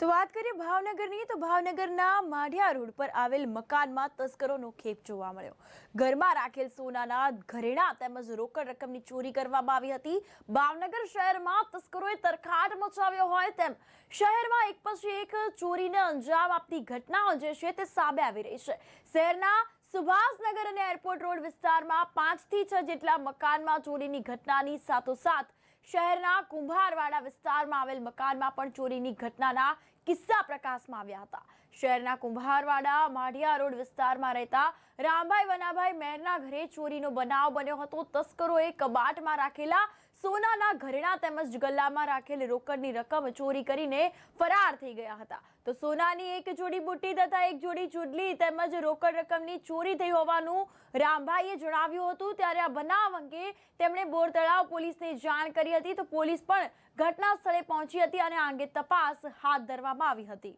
ભાવનગરની, તો ભાવનગરના માઢિયા રોડ પર આવેલ મકાનમાં તસ્કરોનો ખેપ જોવા મળ્યો. ઘરમાં રાખેલ સોનાના ઘરેણા તેમજ રોકડ રકમની ચોરી કરવામાં આવી હતી. ભાવનગર શહેરમાં તસ્કરોએ તરખાટ મચાવ્યો હોય તેમ શહેરમાં એક પછી એક ચોરીને અંજામ આપતી ઘટનાઓ જે છે તે સામે આવી રહી છે. શહેરના સુભાષનગર અને એરપોર્ટ રોડ વિસ્તારમાં પાંચથી છ જેટલા મકાનમાં ચોરીની ઘટનાની સાથોસાથ શહેરના કુંભારવાડા વિસ્તારમાં આવેલ મકાનમાં પણ ચોરીની ઘટનાના કિસ્સા પ્રકાશમાં આવ્યા હતા. શહેરના કુંભારવાડા, માઢિયા રોડ વિસ્તારમાં રહેતા રામભાઈ વનાભાઈ મહેરના ઘરે ચોરીનો બનાવ બન્યો હતો. તસ્કરોએ કબાટમાં રાખેલા સોનાના ઘરેણા તેમજ ગલ્લામાં રાખેલ રોકડની રકમ ચોરી કરીને ફરાર થઈ ગયા હતા. તો સોનાની એક જોડી બુટ્ટી તથા એક જોડી ચૂડલી તેમજ રોકડ રકમની ચોરી થઈ હોવાનું રામભાઈએ જણાવ્યું હતું. ત્યારે આ બનાવ અંગે તેમણે બોરતળાવ પોલીસને જાણ કરી હતી. તો પોલીસ પણ ઘટના સ્થળે પહોંચી હતી અને આ અંગે તપાસ હાથ ધરવામાં આવી હતી.